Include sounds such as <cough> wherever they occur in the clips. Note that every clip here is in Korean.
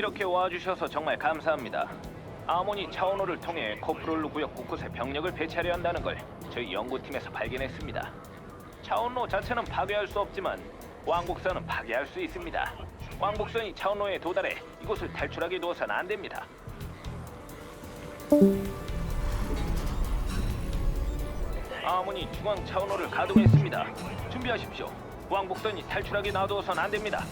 이렇게 와주셔서 정말 감사합니다. 아모니 차원호를 통해 코프롤루 구역 곳곳에 병력을 배치하려 한다는 걸 저희 연구팀에서 발견했습니다. 차원로 자체는 파괴할 수 없지만 왕복선은 파괴할 수 있습니다. 왕복선이 차원로에 도달해 이곳을 탈출하게 두어서는 안 됩니다. 아모니 중앙 차원호를 가동했습니다. 준비하십시오. 왕복선이 탈출하게 놔두어서는 안 됩니다.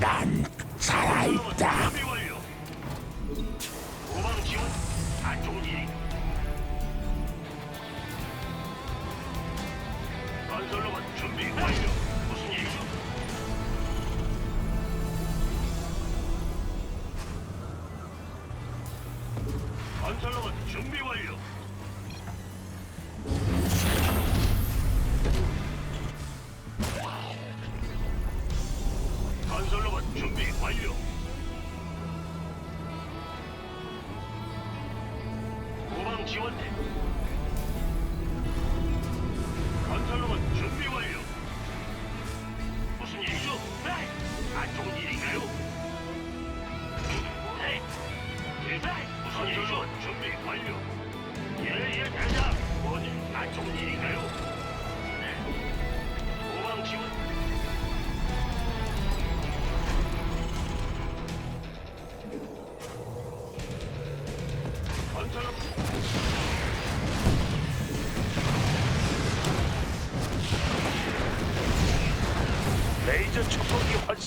난 살아있다.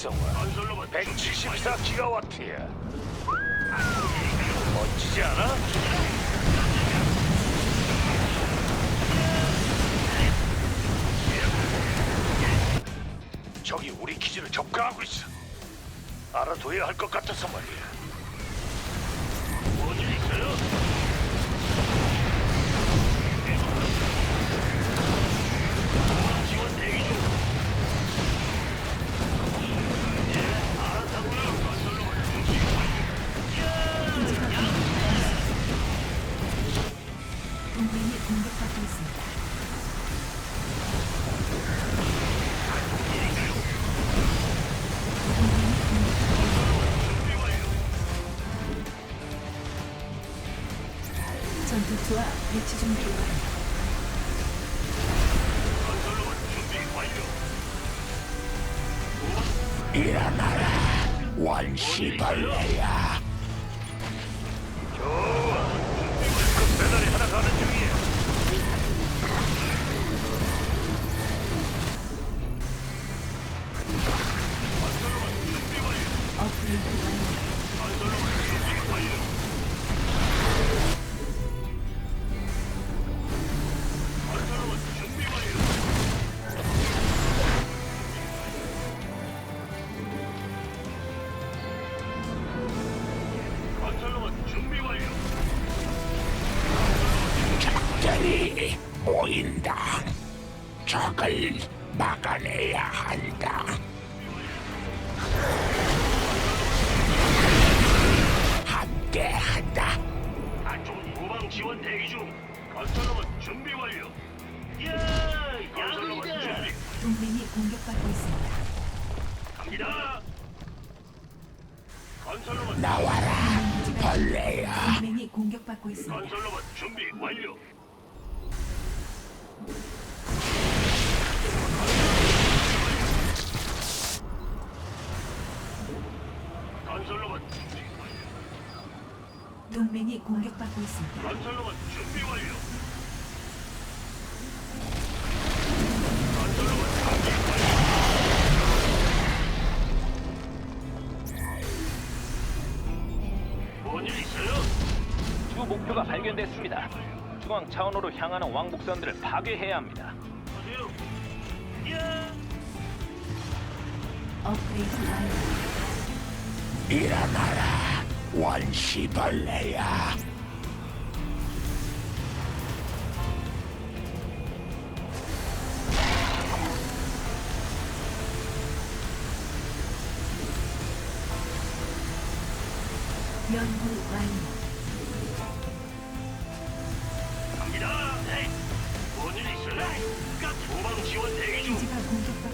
활성화. 건설로만 174 기가와트야. 멋지지 않아? 적이 우리 기지를 접근하고 있어. 알아둬야 할 것 같아서 말이야. 전투투와 배치 준비 완료. 일어나라, 원시벌레야. 적을 막아내야 한다. 함께 한다. 안쪽 후방 지원 대기 중. 건설로만 준비 완료. 야, 건설로만 준비. 동맹이 공격받고 있습니다. 갑니다. 건설로만 나와라, 벌레야. 동맹이 공격받고 있습니다. 건설로만 준비 완료. 건설로만 준비 완료. 동맹이 공격받고 있습니다. 건설로만 준비 완료. 건설로만 준비 완료. 뭔일 있어요? 주 목표가 발견됐습니다. 중앙 차원호로 향하는 왕복선들을 파괴해야 합니다. 업그레이드 완료. 일어나라, 원시벌레야. 연구 완료. 갑니다. 네. 뭔일 있어요? 후방 지원 대기 중. 기지가 공격받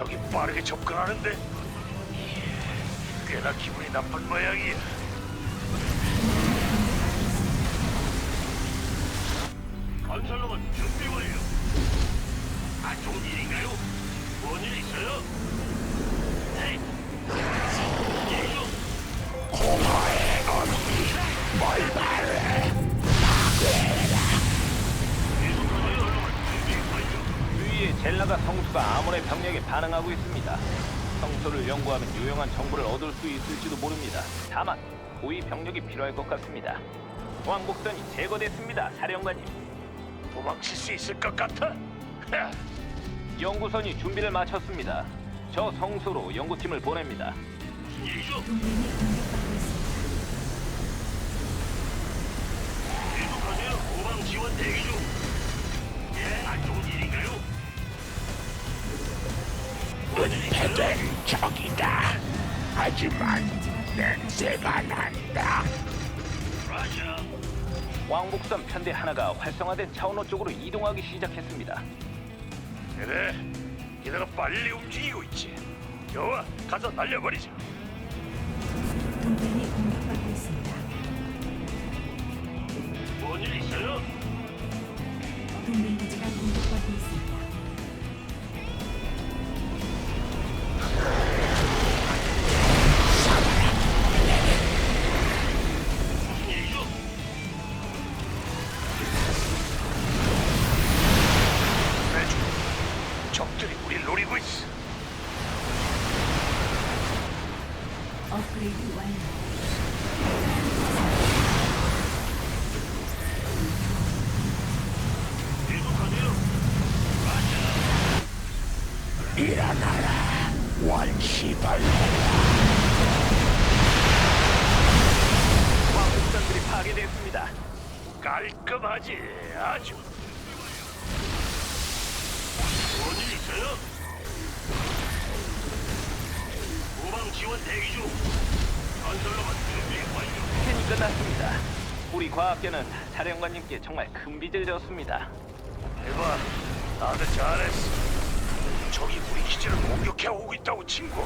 저기 빠르게 접근하는데 꽤나 기분이 나쁜 모양이야. 건설로만 준비 완료. 아, 좋은 일인가요? 뭔일 있어요? 젤라가 성수가 아몬의 병력에 반응하고 있습니다. 성소를 연구하면 유용한 정보를 얻을 수 있을지도 모릅니다. 다만 고위 병력이 필요할 것 같습니다. 왕복선이 제거됐습니다, 사령관님. 도망칠 수 있을 것 같아? 하, <laughs> 연구선이 준비를 마쳤습니다. 저 성소로 연구팀을 보냅니다. 일이죠? 하지만 냄새가 난다. 라자. 왕복선 편대 하나가 활성화된 차원호 쪽으로 이동하기 시작했습니다. 그래, 이대로 빨리 움직이고 있지. 좋아, 가서 날려버리자. 동맹이 공격받고 있습니다. 뭔일 있어요? 동맹 기지가 공격받고 있습니다. 일어나라. 원시벌레. 왕복선들이 파괴됐습니다. 깔끔하지, 아주. 뭔일 있어요? 후방 지원 대기 중. 건설로만 준비 완료. 스캔이 끝났습니다. 우리 과학계는 사령관님께 정말 큰 빚을 졌습니다. 해봐, 다들 잘했어. 저기 우리 기지를 공격해 오고 있다고 친구.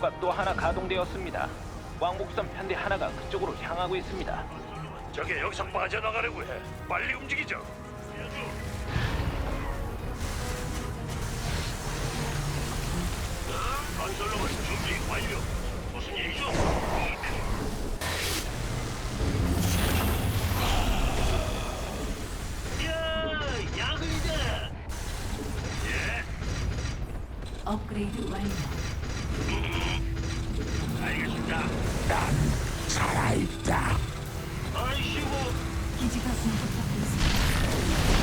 차원로가 또 하나 가동되었습니다. 왕복선 편대 하나가 그쪽으로 향하고 있습니다. 저게 여기서 빠져나가려고 해. 빨리 움직이자. 건설로만 준비 완료. 무슨 일이죠? 야, 야근이다. 예, 업그레이드 완료. 알겠습니다. 난 살아있다. 아이씨고. 기지가 공격받고 있습니다.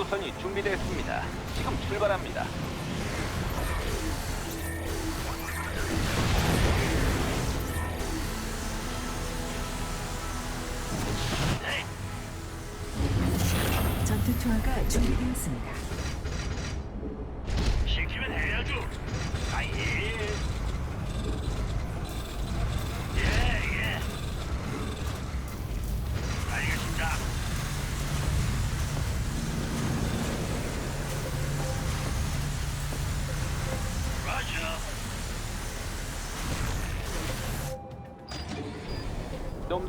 연구선이 준비됐습니다. 지금 출발합니다. 전투 투하가 준비되었습니다.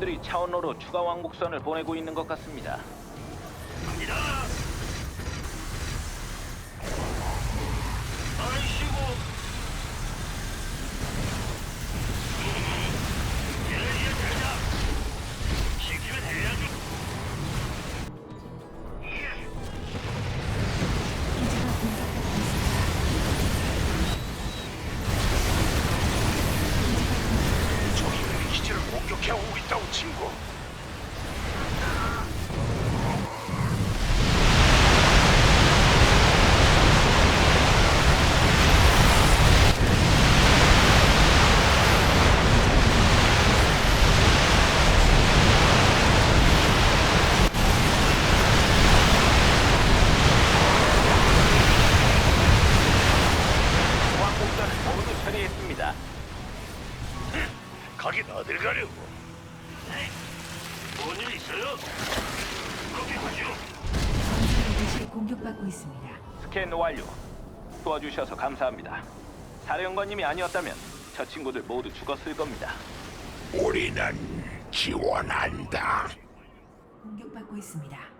놈들이 차원로로 추가 왕복선을 보내고 있는 것 같습니다. 사령관님이 아니었다면 저 친구들 모두 죽었을 겁니다. 우리는 지원한다. 공격받고 있습니다.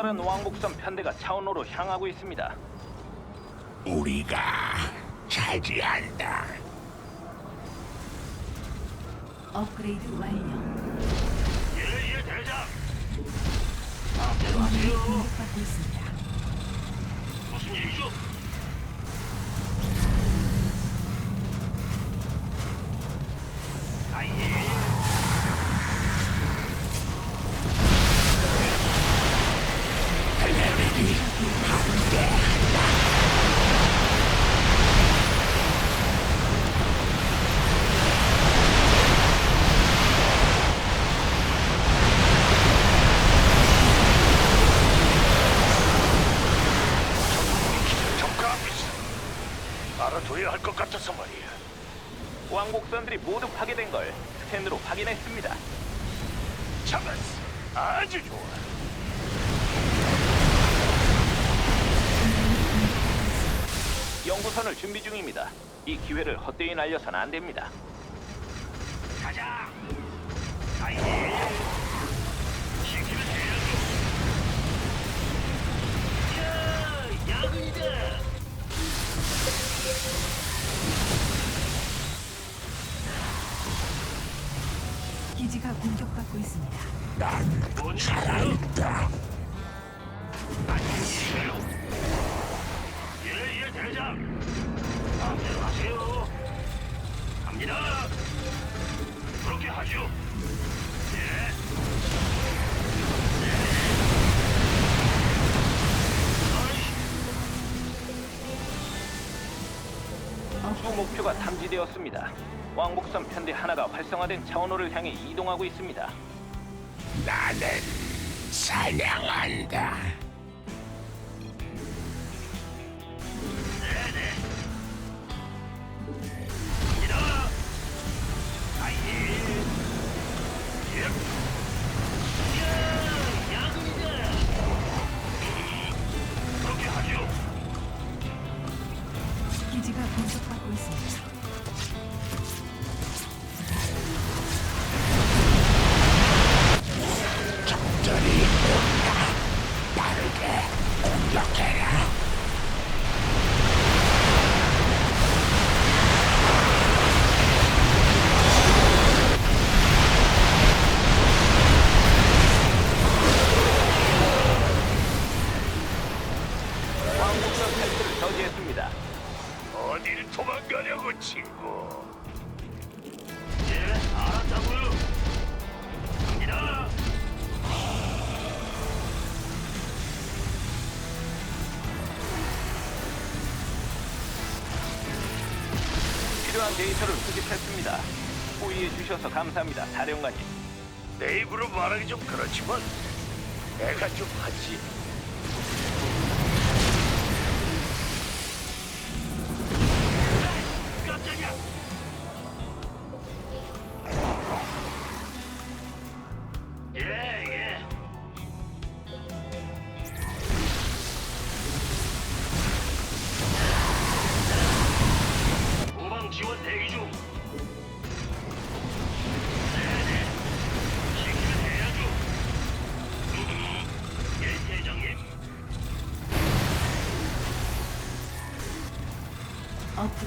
다른 왕복선 편대가 차원로로 향하고 있습니다. 우리가 차지한다. 업그레이드 완료. 예, 예, 대장. 동맹이 하세요. 공격받고 있습니다. 무슨 일이죠? 아예. 우리 기지를 점거하고 있어. 알아둬야 할 것 같아서 말이야. 왕복선들이 모두 파괴된 걸 스캔으로 확인했습니다. 잡았어. 아주 좋아. 연구선을 준비 중입니다. 이 기회를 헛되이 날려선 안 됩니다. 살아있다. 아니에요. 예, 예, 대장. 마음대로 하세요. 갑니다. 그렇게 하죠. 예. 주 목표가 탐지되었습니다. 왕복선 편대 하나가 활성화된 차원호를 향해 이동하고 있습니다. 나는 사 데이터를 수집했습니다. 호의해 주셔서 감사합니다, 사령관님. 내 입으로 말하기 좀 그렇지만 내가 좀 하지.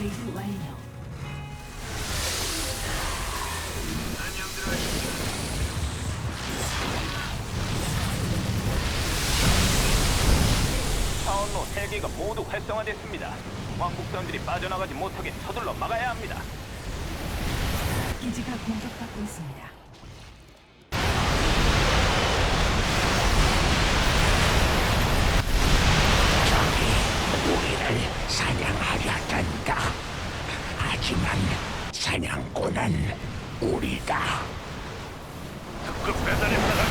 업그레이드 완료. 차원로 3개가 모두 활성화됐습니다. 왕복선들이 빠져나가지 못하게 서둘러 막아야 합니다. 기지가 공격받고 있습니다. 우리를 사냥하려단다. 하지만 사냥꾼은 우리다. 그 배달에 나갈